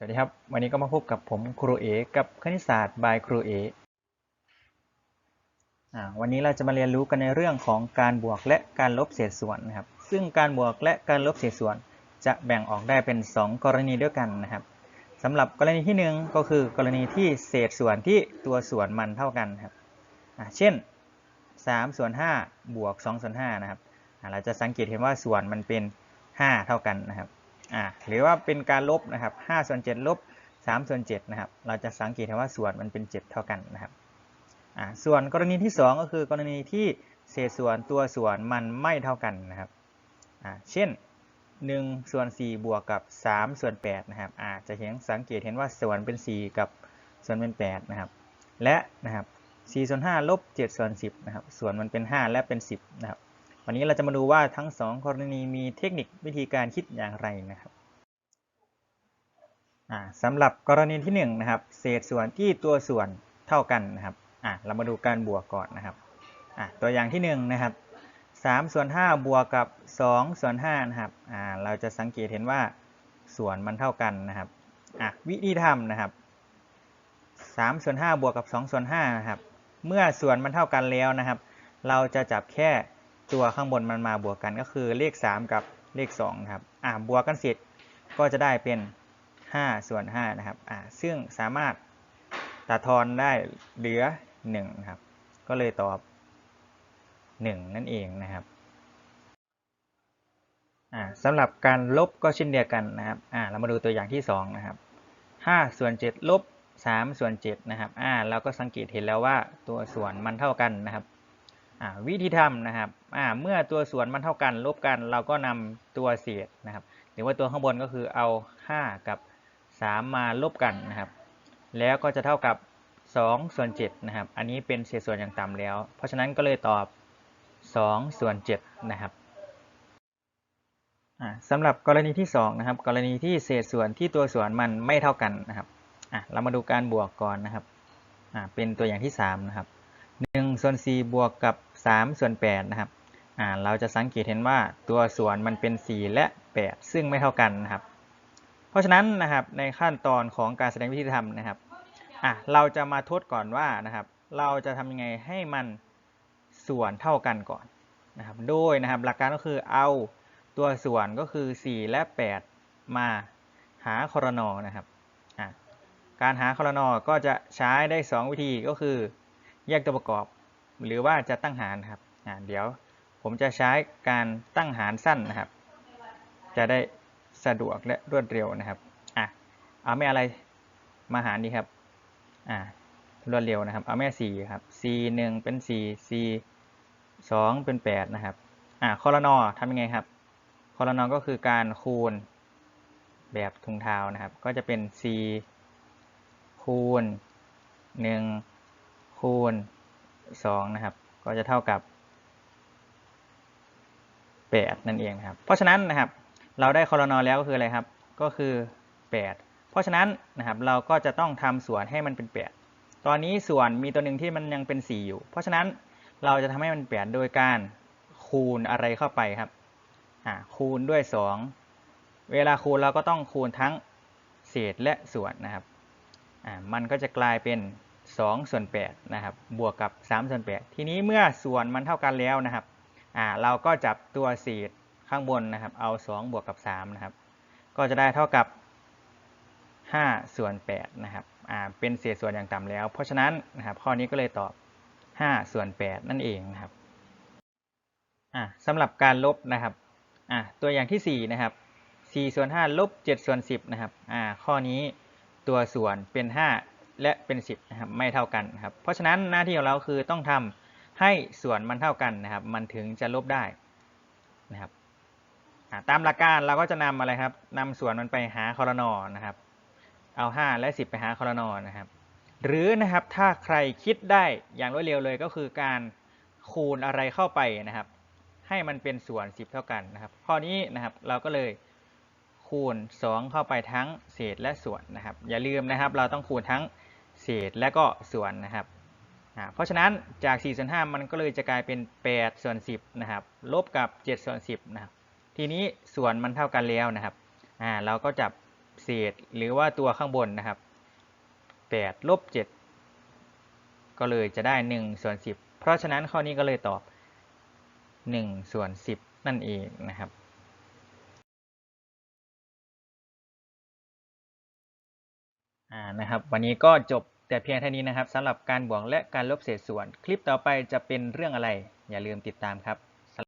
สวัสดีครับ วันนี้ก็มาพบกับผมครูเอ กับคณิตศาสตร์ by ครูเออวันนี้เราจะมาเรียนรู้กันในเรื่องของการบวกและการลบเศษส่วนนะครับ ซึ่งการบวกและการลบเศษส่วน จะแบ่งออกได้เป็น 2 กรณีด้วยกันนะครับสำหรับกรณีที่ 1 ก็คือกรณีที่เศษส่วนที่ตัวส่วนมันเท่ากันครับเช่น3ส่วน5บวก2ส่วน5นะครับเราจะสังเกตเห็นว่าส่วนมันเป็น 5 เท่ากันนะครับ อ่าหรือว่าเป็นการลบนะครับ5ส่วน7ลบ3ส่วน7นะครับ เราจะสังเกตเห็นว่าส่วนมันเป็น 7 เท่ากันนะครับอ่าส่วนกรณีที่ 2 ก็คือกรณีที่เศษส่วนตัวส่วนมันไม่เท่ากันนะครับอ่าเช่น1ส่วน4บวกกับ3ส่วน8นะครับอาจจะเห็นสังเกตเห็นว่าส่วนเป็น 4 กับส่วนเป็น8นะครับ และนะครับ4ส่วน5ลบ7ส่วน10นะครับ ส่วนมันเป็น 5 และเป็น 10นะครับ วันนี้เราจะมาดูว่าทั้ง 2 กรณีมีเทคนิควิธีการคิดอย่างไรนะครับสำหรับกรณีที่1นะครับเศษส่วนที่ตัวส่วนเท่ากันนะครับเรามาดูการบวกก่อนนะครับตัวอย่างที่1นะครับ3ส่วน5บวกกับ2ส่วน5นะครับเราจะสังเกตเห็นว่าส่วนมันเท่ากันนะครับวิธีทำนะครับ3ส่วน5บวกกับ2ส่วน5นะครับเมื่อส่วนมันเท่ากันแล้วนะครับ เราจะจับแค่ ตัวข้างบนมันมาบวกกันก็คือเลข 3 กับเลข2นะครับอ่าบวกกันเสร็จก็จะได้เป็น 5 ส่วน5นะครับอ่าซึ่งสามารถตัดทอนได้เหลือ1นะครับก็เลยตอบ 1 นั่นเองนะครับอ่าสำหรับการลบก็เช่นเดียวกันนะครับอ่าเรามาดูตัวอย่างที่ 2 นะครับ 5 ส่วน 7 ลบ 3 ส่วน 7 นะครับอ่าเราก็สังเกตเห็นแล้วว่าตัวส่วนมันเท่ากันนะครับ วิธีทำนะครับเมื่อตัวส่วนมันเท่ากันลบกัน เราก็นำตัวเศษนะครับ หรือว่าตัวข้างบนก็คือเอา 5 กับ 3 มาลบกันนะครับ แล้วก็จะเท่ากับ2ส่วน7นะครับ อันนี้เป็นเศษส่วนอย่างต่ำแล้ว เพราะฉะนั้นก็เลยตอบ2ส่วน7นะครับสำหรับกรณีที่2นะครับ กรณีที่เศษส่วนที่ตัวส่วนมันไม่เท่ากันนะครับเรามาดูการบวกก่อนนะครับเป็นตัวอย่างที่3นะครับ1ส่วน4บวกกับ 3 ส่วน8นะครับเราจะสังเกตเห็นว่าตัวส่วนมันเป็น 4 และ 8 ซึ่งไม่เท่ากันนะครับ เพราะฉะนั้นนะครับในขั้นตอนของการแสดงวิธีทำนะครับเราจะมาทดก่อนว่านะครับ เราจะทำยังไงให้มันส่วนเท่ากันก่อนนะครับ โดยนะครับหลักการก็คือเอาตัวส่วนก็คือ 4 และ 8 มาหาคอรนอนะครับการหาคอรนอก็จะใช้ได้ 2 วิธีก็คือ แยกตัวประกอบ หรือว่าจะตั้งหารครับเดี๋ยวผมจะใช้การตั้งหารสั้นนะครับ จะได้สะดวกและรวดเร็วนะครับอะเอาแม่อะไรมาหารดีครับอ่ารวดเร็วนะครับ เอาแม่4ครับ c 1เป็น 4 c 2เป็น 8 นะครับอะคอรนอทำยังไงครับคอรนอก็คือการคูณแบบถุงเท้านะครับ ก็จะเป็น c คูณ 1 คูณ 2 นะครับ ก็จะเท่ากับ 8 นั่นเองครับ เพราะฉะนั้นนะครับ เราได้คอรนอแล้วก็คืออะไรครับ ก็คือ 8 เพราะฉะนั้นนะครับ เราก็จะต้องทำส่วนให้มันเป็น 8 ตอนนี้ส่วนมีตัวหนึ่งที่มันยังเป็น 4 อยู่ เพราะฉะนั้นเราจะทำให้มัน 8 โดยการคูณอะไรเข้าไปครับคูณด้วย 2 เวลาคูณเราก็ต้องคูณทั้งเศษและส่วนนะครับ มันก็จะกลายเป็น 2ส่วน8นะครับบวกกับ3ส่วน8ทีนี้เมื่อส่วนมันเท่ากันแล้วนะครับอ่าเราก็จับตัวเศษข้างบนนะครับ เอา 2 บวกกับ3นะครับ ก็จะได้เท่ากับ5ส่วน8นะครับอ่าเป็นเศษส่วนอย่างต่ำแล้ว เพราะฉะนั้นนะครับข้อนี้ก็เลยตอบ 5 ส่วน 8 นั่นเองนะครับอ่าสำหรับการลบนะครับอ่าตัวอย่างที่4นะครับ4ส่วน5ลบ7ส่วน10นะครับอ่าข้อนี้ตัวส่วนเป็น 5 และเป็น10นะครับไม่เท่ากันนะครับเพราะฉะนั้นหน้าที่ของเราคือต้องทำให้ส่วนมันเท่ากันนะครับ มันถึงจะลบได้นะครับตามหลักการเราก็จะนำอะไรครับนำส่วนมันไปหาคอรนอนะครับ เอา 5 และ 10 ไปหาคอรนอนะครับ หรือนะครับถ้าใครคิดได้อย่างรวดเร็วเลยก็คือการคูณอะไรเข้าไปนะครับ ให้มันเป็นส่วน 10 เท่ากันนะครับ ข้อนี้นะครับเราก็เลยคูณ 2 เข้าไปทั้งเศษและส่วนนะครับ อย่าลืมนะครับ เราต้องคูณทั้ง เศษและก็ส่วนนะครับเพราะฉะนั้นจาก4ส่วน5มันก็เลยจะกลายเป็น8ส่วน10นะครับลบกับ7ส่วน10นะครับทีนี้ส่วนมันเท่ากันแล้วนะครับอ่าเราก็จับเศษหรือว่าตัวข้างบนนะครับ8ลบ7ก็เลยจะได้1ส่วน10 เพราะฉะนั้นข้อนี้ก็เลยตอบ1ส่วน10 นั่นเองนะครับ อ่านะครับ วันนี้ก็จบแต่เพียงเท่านี้นะครับสำหรับการบวกและการลบเศษส่วน คลิปต่อไปจะเป็นเรื่องอะไร อย่าลืมติดตามครับ